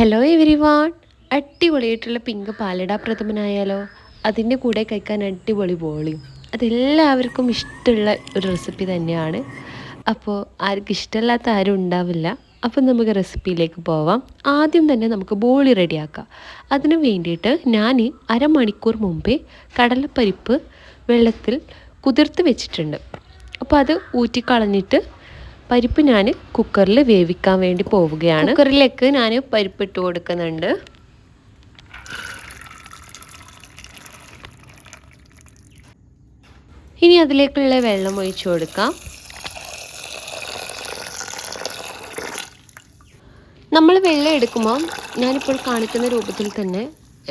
Hello everyone അടിപൊളിയായിട്ടുള്ള pink പാലട പ്രഥമനായാലോ? അതിന്റെ കൂടെ കഴിക്കാൻ അടിപൊളി ബോളിയും അതെല്ലാവർക്കും ഇഷ്ടമുള്ള ഒരു റെസിപ്പി തന്നെയാണ്. അപ്പോൾ ആർക്കും ഇഷ്ടമല്ലാത്ത ആരും ഉണ്ടാവില്ല. അപ്പം നമുക്ക് റെസിപ്പിയിലേക്ക് പോവാം. ആദ്യം തന്നെ നമുക്ക് ബോളി റെഡിയാക്കാം. അതിന് വേണ്ടിയിട്ട് ഞാൻ അരമണിക്കൂർ മുമ്പേ കടലപ്പരിപ്പ് വെള്ളത്തിൽ കുതിർത്ത് വെച്ചിട്ടുണ്ട്. അപ്പോൾ അത് ഊറ്റിക്കളഞ്ഞിട്ട് പരിപ്പ് ഞാൻ കുക്കറിൽ വേവിക്കാൻ വേണ്ടി പോവുകയാണ്. കുക്കറിലേക്ക് ഞാൻ പരിപ്പ് ഇട്ട് കൊടുക്കുന്നുണ്ട്. ഇനി അതിലേക്കുള്ള വെള്ളം ഒഴിച്ചു കൊടുക്കാം. നമ്മൾ വെള്ളം എടുക്കുമ്പോൾ ഞാനിപ്പോൾ കാണിക്കുന്ന രൂപത്തിൽ തന്നെ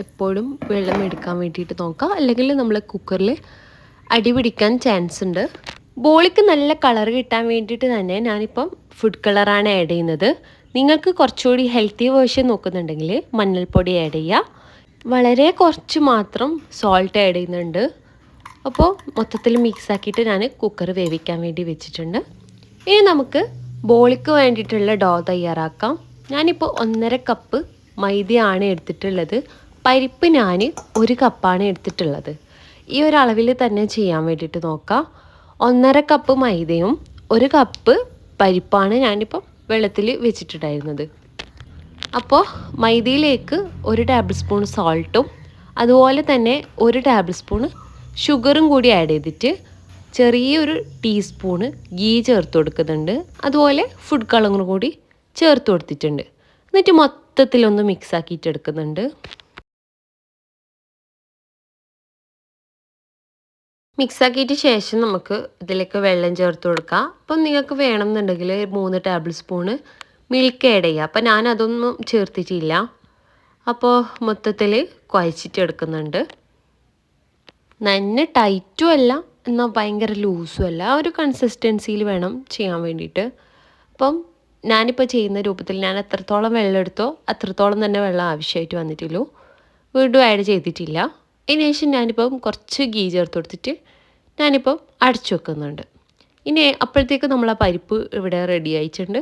എപ്പോഴും വെള്ളം എടുക്കാൻ വേണ്ടിയിട്ട് നോക്കാം. അല്ലെങ്കിൽ നമ്മൾ കുക്കറിൽ അടി പിടിക്കാൻ ചാൻസ് ഉണ്ട്. ബോളിക്ക് നല്ല കളർ കിട്ടാൻ വേണ്ടിയിട്ട് തന്നെ ഞാനിപ്പം ഫുഡ് കളറാണ് ആഡ് ചെയ്യുന്നത്. നിങ്ങൾക്ക് കുറച്ചുകൂടി ഹെൽത്തി വേർഷൻ നോക്കുന്നുണ്ടെങ്കിൽ മഞ്ഞൾപ്പൊടി ആഡ് ചെയ്യുക. വളരെ കുറച്ച് മാത്രം സോൾട്ട് ആഡ് ചെയ്യുന്നുണ്ട്. അപ്പോൾ മൊത്തത്തിൽ മിക്സ് ആക്കിയിട്ട് ഞാൻ കുക്കർ വേവിക്കാൻ വേണ്ടി വെച്ചിട്ടുണ്ട്. ഇനി നമുക്ക് ബോളിക്ക് വേണ്ടിയിട്ടുള്ള ഡോ തയ്യാറാക്കാം. ഞാനിപ്പോൾ ഒന്നര കപ്പ് മൈദയാണ് എടുത്തിട്ടുള്ളത്. പരിപ്പ് ഞാൻ ഒരു കപ്പാണ് എടുത്തിട്ടുള്ളത്. ഈ ഒരു അളവിൽ തന്നെ ചെയ്യാൻ വേണ്ടിയിട്ട് നോക്കാം. ഒന്നര കപ്പ് മൈദയും ഒരു കപ്പ് പരിപ്പാണ് ഞാനിപ്പം വെള്ളത്തിൽ വെച്ചിട്ടുണ്ടായിരുന്നത്. അപ്പോൾ മൈദയിലേക്ക് ഒരു ടേബിൾ സ്പൂൺ സോൾട്ടും അതുപോലെ തന്നെ ഒരു ടേബിൾ സ്പൂൺ ഷുഗറും കൂടി ആഡ് ചെയ്തിട്ട് ചെറിയൊരു ടീസ്പൂണ് ഗീ ചേർത്ത് കൊടുക്കുന്നുണ്ട്. അതുപോലെ ഫുഡ് കളറും കൂടി ചേർത്ത് കൊടുത്തിട്ടുണ്ട്. എന്നിട്ട് മൊത്തത്തിലൊന്ന് മിക്സ് ആക്കിയിട്ട് എടുക്കുന്നുണ്ട്. മിക്സ് ആക്കിയിട്ട് ശേഷം നമുക്ക് ഇതിലേക്ക് വെള്ളം ചേർത്ത് കൊടുക്കാം. അപ്പം നിങ്ങൾക്ക് വേണമെന്നുണ്ടെങ്കിൽ മൂന്ന് ടേബിൾ സ്പൂണ് മിൽക്ക് ആഡ് ചെയ്യുക അപ്പം ഞാൻ അതൊന്നും ചേർത്തിട്ടില്ല. അപ്പോൾ മൊത്തത്തിൽ കുഴച്ചിട്ട് എടുക്കുന്നുണ്ട്. നന്നെ ടൈറ്റും അല്ല എന്നാൽ ഭയങ്കര ലൂസും അല്ല. ആ ഒരു കൺസിസ്റ്റൻസിയിൽ വേണം ചെയ്യാൻ വേണ്ടിയിട്ട്. അപ്പം ഞാനിപ്പോൾ ചെയ്യുന്ന രൂപത്തിൽ ഞാൻ എത്രത്തോളം വെള്ളം എടുത്തോ അത്രത്തോളം തന്നെ വെള്ളം ആവശ്യമായിട്ട് വന്നിട്ടുള്ളൂ. വീണ്ടും ആഡ് ചെയ്തിട്ടില്ല. അതിന് ശേഷം ഞാനിപ്പം കുറച്ച് ഗീ ചേർത്ത് കൊടുത്തിട്ട് ഞാനിപ്പം അടച്ചു വെക്കുന്നുണ്ട്. ഇനി അപ്പോഴത്തേക്ക് നമ്മൾ ആ പരിപ്പ് ഇവിടെ റെഡി ആയിട്ടുണ്ട്.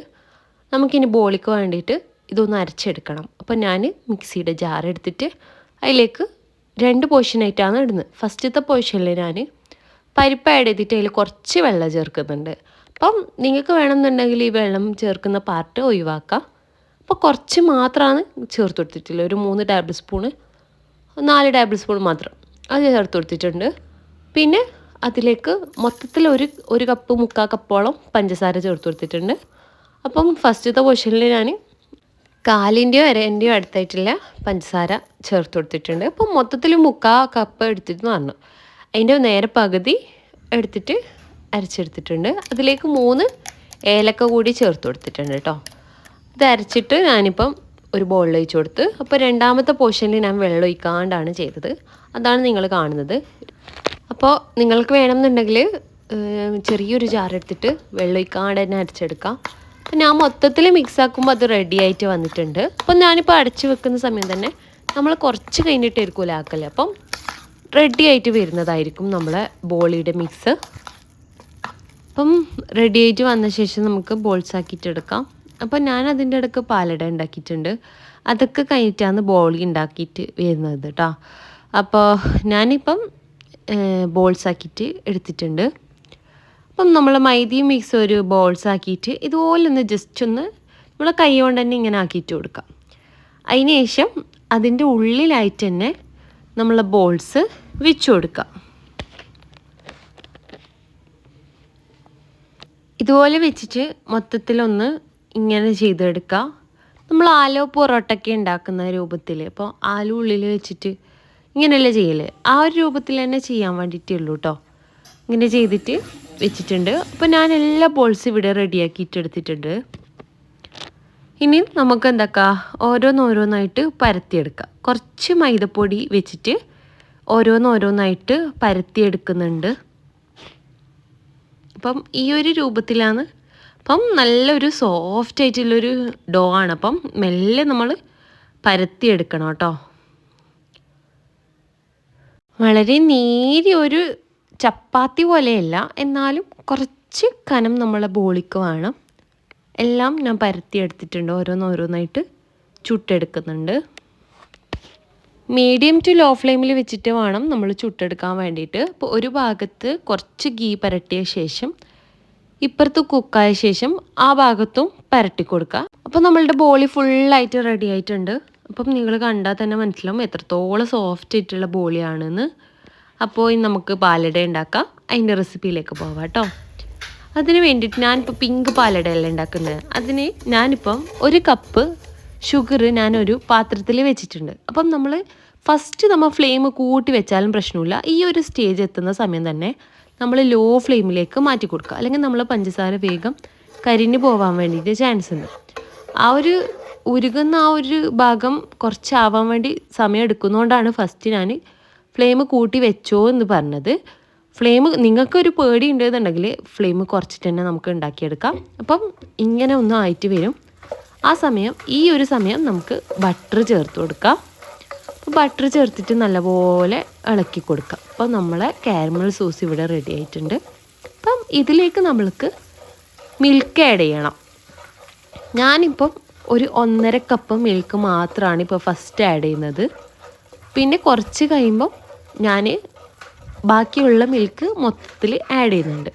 നമുക്കിനി ബോളിക്ക് വേണ്ടിയിട്ട് ഇതൊന്ന് അരച്ചെടുക്കണം. അപ്പോൾ ഞാൻ മിക്സിയുടെ ജാർ എടുത്തിട്ട് അതിലേക്ക് രണ്ട് പോർഷനായിട്ടാണ് ഇടുന്നത്. ഫസ്റ്റത്തെ പോർഷനിൽ ഞാൻ പരിപ്പ് ആഡ് ചെയ്തിട്ട് അതിൽ കുറച്ച് വെള്ളം ചേർക്കുന്നുണ്ട്. അപ്പം നിങ്ങൾക്ക് വേണമെന്നുണ്ടെങ്കിൽ ഈ വെള്ളം ചേർക്കുന്ന പാർട്ട് ഒഴിവാക്കാം. അപ്പോൾ കുറച്ച് മാത്രമാണ് ചേർത്ത് കൊടുത്തിട്ടുള്ളത്. ഒരു മൂന്ന് ടേബിൾ സ്പൂണ് നാല് ടേബിൾ സ്പൂൺ മാത്രം. അത് ചേർത്ത് കൊടുത്തിട്ടുണ്ട്. പിന്നെ അതിലേക്ക് മൊത്തത്തിൽ ഒരു ഒരു കപ്പ് മുക്കാൽ കപ്പോളം പഞ്ചസാര ചേർത്ത് കൊടുത്തിട്ടുണ്ട്. അപ്പം ഫസ്റ്റത്തെ പോർഷനിൽ ഞാൻ കാലിന്റെയോ അരേന്റെയോ അടുത്തായിട്ടുള്ള പഞ്ചസാര ചേർത്ത് കൊടുത്തിട്ടുണ്ട്. അപ്പം മൊത്തത്തിൽ മുക്കാൽ കപ്പ് എടുത്തിട്ട് പറഞ്ഞു. അതിന്റെ നേരെ പകുതി എടുത്തിട്ട് അരച്ചെടുത്തിട്ടുണ്ട്. അതിലേക്ക് മൂന്ന് ഏലക്ക കൂടി ചേർത്ത് കൊടുത്തിട്ടുണ്ട് കേട്ടോ. ഇത് അരച്ചിട്ട് ഞാനിപ്പം ഒരു ബോളിൽ ഒഴിച്ച് കൊടുത്ത് അപ്പോൾ രണ്ടാമത്തെ പോർഷനിൽ ഞാൻ വെള്ളം ഒഴിക്കാണ്ടാണ് ചെയ്തത്. അതാണ് നിങ്ങൾ കാണുന്നത്. അപ്പോൾ നിങ്ങൾക്ക് വേണമെന്നുണ്ടെങ്കിൽ ചെറിയൊരു ജാർ എടുത്തിട്ട് വെള്ളം ഒഴിക്കാണ്ട് തന്നെ അരച്ചെടുക്കാം. അപ്പം ഞാൻ മൊത്തത്തിൽ മിക്സ് ആക്കുമ്പോൾ അത് റെഡി ആയിട്ട് വന്നിട്ടുണ്ട്. അപ്പം ഞാനിപ്പോൾ അടച്ച് വെക്കുന്ന സമയം തന്നെ നമ്മൾ കുറച്ച് കഴിഞ്ഞിട്ടായിരിക്കുമല്ലോ ആക്കൽ? അപ്പം റെഡി ആയിട്ട് വരുന്നതായിരിക്കും നമ്മളെ ബോളിയുടെ മിക്സ് അപ്പം റെഡി ആയിട്ട് വന്ന ശേഷം നമുക്ക് ബോൾസ് ആക്കിയിട്ട് എടുക്കാം അപ്പം ഞാൻ അതിന്റെ ഇടയ്ക്ക് പാലട ഉണ്ടാക്കിയിട്ടുണ്ട്. അതൊക്കെ കഴിഞ്ഞിട്ടാണ് ബോളി ഉണ്ടാക്കിയിട്ട് വരുന്നത് കേട്ടോ അപ്പോൾ ഞാനിപ്പം ബോൾസ് ആക്കിയിട്ട് എടുത്തിട്ടുണ്ട്. അപ്പം നമ്മൾ മൈദയും മിക്സ് ഒരു ബോൾസ് ആക്കിയിട്ട് ഇതുപോലെ ഒന്ന് ജസ്റ്റ് ഒന്ന് നമ്മൾ കൈ കൊണ്ട് തന്നെ ഇങ്ങനെ ആക്കിയിട്ട് കൊടുക്കാം. അതിന് ശേഷം അതിന്റെ ഉള്ളിലായിട്ട് തന്നെ നമ്മൾ ബോൾസ് വെച്ച് കൊടുക്കാം. ഇതുപോലെ വെച്ചിട്ട് മൊത്തത്തിലൊന്ന് ഇങ്ങനെ ചെയ്തെടുക്കുക നമ്മൾ ആലോ പൊറോട്ടൊക്കെ ഉണ്ടാക്കുന്ന രൂപത്തിൽ അപ്പോൾ ആലു ഉള്ളിൽ വെച്ചിട്ട് ഇങ്ങനെയല്ലേ ചെയ്യൽ ആ ഒരു രൂപത്തിൽ തന്നെ ചെയ്യാൻ വേണ്ടിയിട്ടേ ഉള്ളൂ കേട്ടോ ഇങ്ങനെ ചെയ്തിട്ട് വെച്ചിട്ടുണ്ട്. അപ്പോൾ ഞാൻ എല്ലാ ബോൾസ് ഇവിടെ റെഡിയാക്കിയിട്ട് എടുത്തിട്ടുണ്ട്. ഇനി നമുക്ക് എന്താക്കാം? ഓരോന്നോരോന്നായിട്ട് പരത്തിയെടുക്കാം. കുറച്ച് മൈദപ്പൊടി വെച്ചിട്ട് ഓരോന്നോരോന്നായിട്ട് പരത്തിയെടുക്കുന്നുണ്ട്. അപ്പം ഈ ഒരു രൂപത്തിലാണ് അപ്പം നല്ലൊരു സോഫ്റ്റ് ആയിട്ടുള്ളൊരു ഡോ ആണ്. അപ്പം മെല്ലെ നമ്മൾ പരത്തിയെടുക്കണം കേട്ടോ. വളരെ നേരിയ ഒരു ചപ്പാത്തി പോലെയല്ല. എന്നാലും കുറച്ച് കനം നമ്മളെ ബോളിക്ക് വേണം. എല്ലാം ഞാൻ പരത്തി എടുത്തിട്ടുണ്ട് ഓരോന്നോരോന്നായിട്ട് ചുട്ടെടുക്കുന്നുണ്ട്. മീഡിയം ടു ലോ ഫ്ലെയിമിൽ വെച്ചിട്ട് വേണം നമ്മൾ ചുട്ടെടുക്കാൻ വേണ്ടിയിട്ട്. അപ്പോൾ ഒരു ഭാഗത്ത് കുറച്ച് ഗീ പരട്ടിയ ശേഷം ഇപ്പുറത്ത് കുക്കായ ശേഷം ആ ഭാഗത്തും പരട്ടി കൊടുക്കുക. അപ്പോൾ നമ്മളുടെ ബോളി ഫുള്ളായിട്ട് റെഡി ആയിട്ടുണ്ട്. അപ്പം നിങ്ങൾ കണ്ടാൽ തന്നെ മനസ്സിലാവും എത്രത്തോളം സോഫ്റ്റ് ആയിട്ടുള്ള ബോളിയാണെന്ന്. അപ്പോൾ ഇനി നമുക്ക് പാലട ഉണ്ടാക്കാം. അതിന്റെ റെസിപ്പിയിലേക്ക് പോവാം കേട്ടോ. അതിന് വേണ്ടിയിട്ട് ഞാനിപ്പോൾ പിങ്ക് പാലടയല്ല ഉണ്ടാക്കുന്നത്. അതിന് ഞാനിപ്പം ഒരു കപ്പ് ഷുഗർ ഞാനൊരു പാത്രത്തിൽ വെച്ചിട്ടുണ്ട്. അപ്പം നമ്മൾ ഫസ്റ്റ് നമ്മൾ ഫ്ലെയിം കൂട്ടി വെച്ചാലും പ്രശ്നമില്ല. ഈ ഒരു സ്റ്റേജ് എത്തുന്ന സമയം തന്നെ നമ്മൾ ലോ ഫ്ലെയിമിലേക്ക് മാറ്റി കൊടുക്കുക. അല്ലെങ്കിൽ നമ്മൾ പഞ്ചസാര വേഗം കരിഞ്ഞു പോകാൻ വേണ്ടിയിട്ട് ചാൻസ് ഉണ്ട്. ആ ഒരു ഉരുകുന്ന ആ ഒരു ഭാഗം കുറച്ചാവാൻ വേണ്ടി സമയം എടുക്കുന്നതുകൊണ്ടാണ് ഫസ്റ്റ് ഞാൻ ഫ്ലെയിം കൂട്ടി വെച്ചോ എന്ന് പറഞ്ഞത്. ഫ്ലെയിം നിങ്ങൾക്കൊരു പേടി ഉണ്ടെന്നുണ്ടെങ്കിൽ ഫ്ലെയിം കുറച്ചിട്ട് തന്നെ നമുക്ക് ഉണ്ടാക്കിയെടുക്കാം. അപ്പം ഇങ്ങനെ ഒന്നും ആയിട്ട് വരും. ആ സമയം ഈ ഒരു സമയം നമുക്ക് ബട്ടർ ചേർത്ത് കൊടുക്കാം. ബട്ടർ ചേർത്തിട്ട് നല്ലപോലെ ഇളക്കി കൊടുക്കാം. അപ്പോൾ നമ്മളെ കാരമൽ സോസ് ഇവിടെ റെഡി ആയിട്ടുണ്ട്. അപ്പം ഇതിലേക്ക് നമ്മൾക്ക് മിൽക്ക് ആഡ് ചെയ്യണം. ഞാനിപ്പം ഒരു ഒന്നര കപ്പ് മിൽക്ക് മാത്രമാണ് ഇപ്പോൾ ഫസ്റ്റ് ആഡ് ചെയ്യുന്നത്. പിന്നെ കുറച്ച് കഴിയുമ്പം ഞാൻ ബാക്കിയുള്ള മിൽക്ക് മൊത്തത്തിൽ ആഡ് ചെയ്യുന്നുണ്ട്.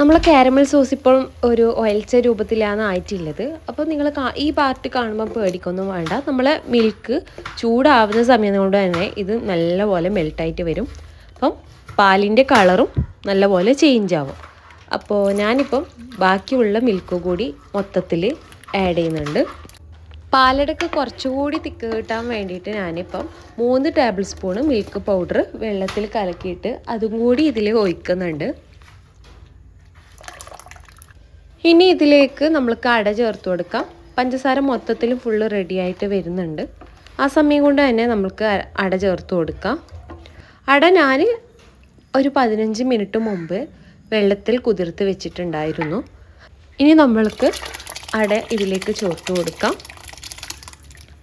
നമ്മൾ കാരമൽ സോസ് ഇപ്പോൾ ഒരു ഒയൽച്ച രൂപത്തിലാണ് ആയിട്ടുള്ളത്. അപ്പോൾ നിങ്ങൾ ഈ പാർട്ട് കാണുമ്പോൾ പേടിക്കൊന്നും വേണ്ട. നമ്മൾ മിൽക്ക് ചൂടാവുന്ന സമയം കൊണ്ട് തന്നെ ഇത് നല്ലപോലെ മെൽട്ടായിട്ട് വരും. അപ്പം പാലിന്റെ കളറും നല്ലപോലെ ചേഞ്ച് ആവും. അപ്പോൾ ഞാനിപ്പം ബാക്കിയുള്ള മിൽക്ക് കൂടി മൊത്തത്തിൽ ആഡ് ചെയ്യുന്നുണ്ട്. പാലടക്ക് കുറച്ചുകൂടി തിക്ക് കിട്ടാൻ വേണ്ടിയിട്ട് ഞാനിപ്പം മൂന്ന് ടേബിൾ സ്പൂണ് മിൽക്ക് പൗഡർ വെള്ളത്തിൽ കലക്കിയിട്ട് അതും കൂടി ഇതിൽ ഒഴിക്കുന്നുണ്ട്. ഇനി ഇതിലേക്ക് നമ്മൾ കട ചേർത്ത് കൊടുക്കാം. പഞ്ചസാര മൊത്തത്തിൽ ഫുള്ള് റെഡി ആയിട്ട് വരുന്നുണ്ട്. ആ സമയം കൊണ്ട് തന്നെ നമ്മൾക്ക് അട ചേർത്ത് കൊടുക്കാം. അട ഞാൻ ഒരു പതിനഞ്ച് മിനിറ്റ് മുമ്പ് വെള്ളത്തിൽ കുതിർത്ത് വെച്ചിട്ടുണ്ടായിരുന്നു. ഇനി നമ്മൾക്ക് അട ഇതിലേക്ക് ചേർത്ത് കൊടുക്കാം.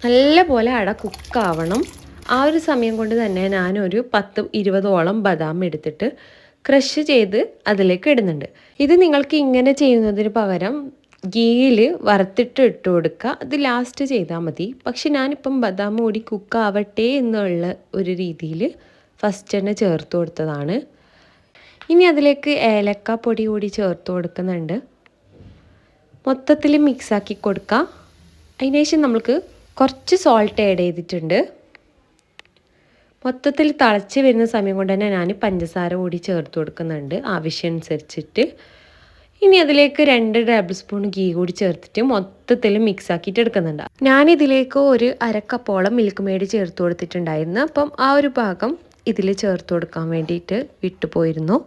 നല്ല പോലെ അട കുക്കാവണം ആ ഒരു സമയം കൊണ്ട് തന്നെ ഞാനൊരു പത്ത് ഇരുപതോളം ബദാം എടുത്തിട്ട് ക്രഷ് ചെയ്ത് അതിലേക്ക് ഇടുന്നുണ്ട്. ഇത് നിങ്ങൾക്ക് ഇങ്ങനെ ചെയ്യുന്നതിന് പകരം ഗീയിൽ വറുത്തിട്ട് ഇട്ട് കൊടുക്കുക. അത് ലാസ്റ്റ് ചെയ്താൽ മതി. പക്ഷെ ഞാനിപ്പം ബദാം കൂടി കുക്കാവട്ടെ എന്നുള്ള ഒരു രീതിയിൽ ഫസ്റ്റ് തന്നെ ചേർത്ത് കൊടുത്തതാണ്. ഇനി അതിലേക്ക് ഏലക്ക പൊടി കൂടി ചേർത്ത് കൊടുക്കുന്നുണ്ട്. മൊത്തത്തിൽ മിക്സാക്കി കൊടുക്കുക അതിനുശേഷം നമ്മൾക്ക് കുറച്ച് സോൾട്ട് ആഡ് ചെയ്തിട്ടുണ്ട്. മൊത്തത്തിൽ തിളച്ച് വരുന്ന സമയം കൊണ്ട് തന്നെ ഞാൻ പഞ്ചസാര കൂടി ചേർത്ത് കൊടുക്കുന്നുണ്ട്. ആവശ്യമനുസരിച്ചിട്ട് ഇനി അതിലേക്ക് രണ്ട് ടേബിൾ സ്പൂൺ ഗീ കൂടി ചേർത്തിട്ട് മൊത്തത്തിൽ മിക്സ് ആക്കിയിട്ട് എടുക്കുന്നുണ്ട്. ഞാൻ ഇതിലേക്ക് ഒരു അരക്കപ്പോളം മിൽക്ക് മേഡ് ചേർത്ത് കൊടുത്തിട്ടുണ്ടായിരുന്നു. അപ്പം ആ ഒരു ഭാഗം ഇതിൽ ചേർത്ത് കൊടുക്കാൻ വേണ്ടിയിട്ട് വിട്ടുപോയിരുന്നു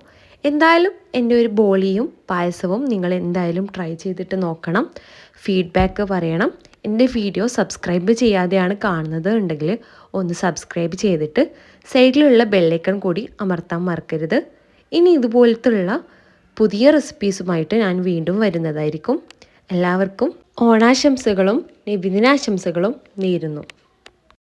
എന്തായാലും എന്റെ ഒരു ബോളിയും പായസവും നിങ്ങൾ എന്തായാലും ട്രൈ ചെയ്തിട്ട് നോക്കണം. ഫീഡ്ബാക്ക് പറയണം. എന്റെ വീഡിയോ സബ്സ്ക്രൈബ് ചെയ്യാതെയാണ് കാണുന്നത് ഉണ്ടെങ്കിൽ ഒന്ന് സബ്സ്ക്രൈബ് ചെയ്തിട്ട് സൈഡിലുള്ള ബെല്ലൈക്കൺ കൂടി അമർത്താൻ മറക്കരുത്. ഇനി ഇതുപോലത്തുള്ള പുതിയ റെസിപ്പീസുമായിട്ട് ഞാൻ വീണ്ടും വരുന്നതായിരിക്കും. എല്ലാവർക്കും ഓണാശംസകളും നിബിദിനാശംസകളും നേരുന്നു.